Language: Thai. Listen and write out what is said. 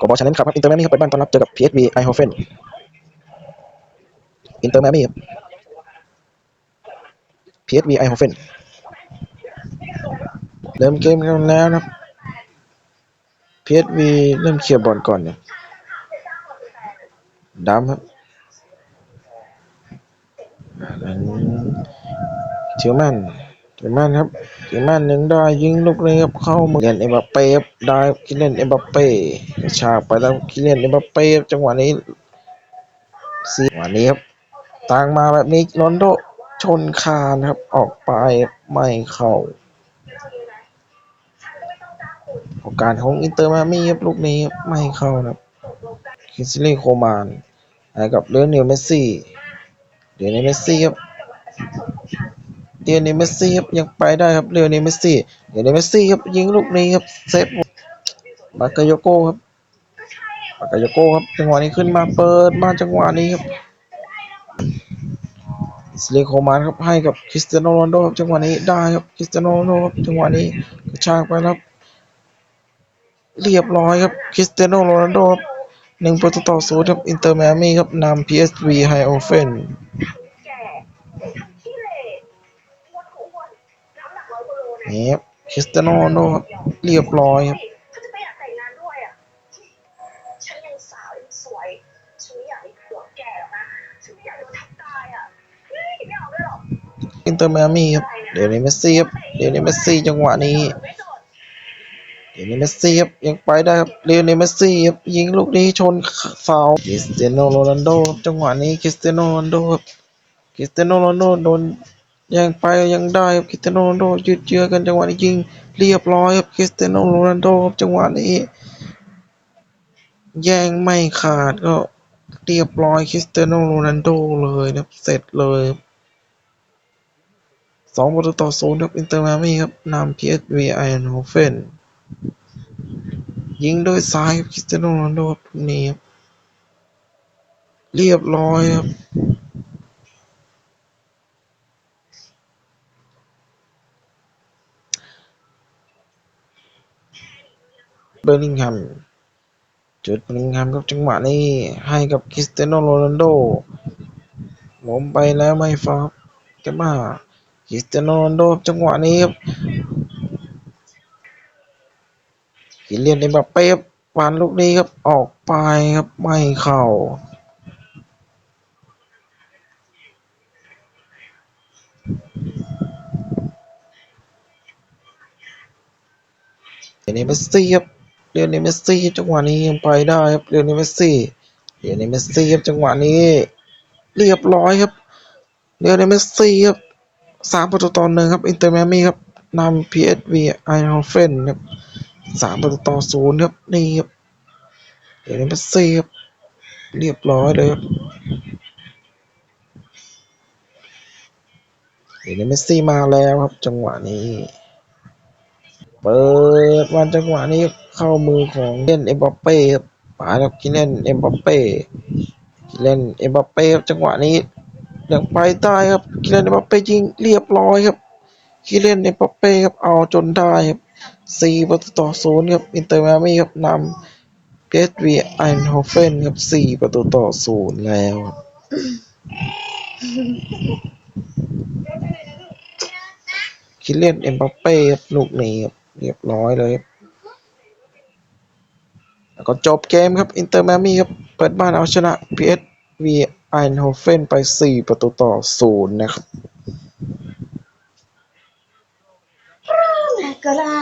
กบอชนะครับอินเตอร์แมมี่ครับเปิดบ้านต้อนรับเจอกับ PSV ไอโฮเฟนอินเตอร์แมมี่ครับ PSV ไอโฮเฟนเริ่มเกมกันแล้วนะ PSV เริ่มเคลียร์บอลก่อนเนี่ยดำครับอันเชื่อมั่น เชื่อมั่นครับเชื่อมั่นหนึ่งได้ยิงลูกเลยครับเข้ามือเล่นเอ็มบัปเป้ได้คิเลนเอ็มบัปเป้กระชากไปแล้วคิเลนเอ็มบัปเป้จังหวะนี้สีจังหวะนี้ครับต่างมาแบบนี้โรนโดชนคานครับออกไปไม่เข้าโอกาสของอินเตอร์มามี่ครับลูกนี้ไม่เข้านะครับคิสลีโคมานกับเลือเนลเมสซี่เลือเนลเมสซี่ครับ เลือเนเมสซี่ครับยังไปได้ครับเลือเนเมสซี่เลือเนเมสซี่ครับยิงลูกนี้ครับเซฟบากาโยโก้ครับบากาโยโก้ครับจังหวะนี้ขึ้นมาเปิดมาจังหวะนี้ครับคิสลีโคมานครับให้กับคริสเตียโนโรนโดครับจังหวะนี้ได้ครับคริสเตียโนโรนโดครับจังหวะนี้กระชากไปแล้วครับ เรียบร้อยครับคริสเตียโนโรนโดครับหนึ่งประตูต่อศูนย์ครับอินเตอร์แมมี่ครับนำ PSV ไฮโอเฟน นะนี่ครับคริสเตียโนโรนัลโดครับเรียบร้อยครับเขาจะไปอยากแต่งงานด้วยอะฉันยังสาวยังสวยฉันไม่อยากมีผัวแก่หรอกนะฉันไม่อยากโดนทับตายอะเฮ้ยไม่เอาด้วยหรอกอินเตอร์แมมี่ครับเดี๋ยวนี้เมสซี่ครับเดี๋ยวนี้เมสซี่จังหวะนี้ไม่จดเดี๋ยวนี้เมสซี่ครับยังไปได้ครับเรียวนี้เมสซี่ครับยิงลูกนี้ชนเสาคริสเตียโนโรนัลโดครับจังหวะนี้คริสเตียโนโรนัลโดครับคริสเตียโนโรนัลโดโดน ยังไปยังได้ครับคริสเตียโนโรนัลโดยืดเยื้อกันจังหวะนี้ยิงเรียบร้อยครับคริสเตียโนโรนัลโดครับจังหวะนี้ แย่งไม่ขาดก็เรียบร้อยคริสเตียโนโรนัลโดเลยนะครับเสร็จเลยสองประตูต่อศูนย์ครับอินเตอร์มามี่ครับนำ PSV ไอแอนโฮเฟนยิงด้วยซ้ายครับคริสเตียโนโรนัลโดครับลูนี้ครับเรียบร้อยครับ เบอร์นิงแฮมจุดเบอร์นิงแฮมครับจังหวะนี้ให้กับคริสเตียโนโรนัลโดล้มไปแล้วไม่ฟาวกันมาคริสเตียโนโรนัลโดกับจังหวะนี้ครับกิเลียนเอ็มบัปเป้ครับวานลูกนี้ครับออกไปครับไม่เข้าเนเมสซี่ครับ เรียนนี้เมสซี่จังหวะนี้ยังไปได้ครับเรียนนี้เมสซี่เรียนนี้เมสซี่ครับจังหวะนี้ เรียบร้อยครับเรียนนี้เมสซี่ครับสามประตูต่อหนึ่งครับอินเตอร์แมมี่ครับนำ PSV ไอโฮเฟนครับสามประตูต่อศูนย์ครับนี่ครับเรียนนี้เมสซี่ครับเรียบร้อยเลยครับเรียนนี้เมสซี่มาแล้วครับจังหวะนี้ ปิดวันจังหวะนี้เข้ามือของเล่นเอ็มบัปเป้ครับปาครับกินเล่นเอ็มบัปเป้กินเล่นเอ็มบัปเป้ครับจังหวะนี้ยังไปได้ครับกินเล่นเอ็มบัปเป้ยิงเรียบร้อยครับกินเล่นเอ็มบัปเป้ครับเอาจนได้ครับสี่ประตูต่อศูนย์ครับอินเตอร์มามี่ครับนำเ s วีไอน์โฮเฟนครับสี่ประตูต่อศูนย์แล้วครับคิดเล่นเอ็มบัปเป้ครับลูกนี้ครับ เรียบร้อยเลยแล้วก็จบเกมครับอินเตอร์มมี่ครับ เปิดบ้านเอาชนะ PSV ไอน์โฮเฟนไป 4 ประตูต่อศูนย์นะครับก็ได้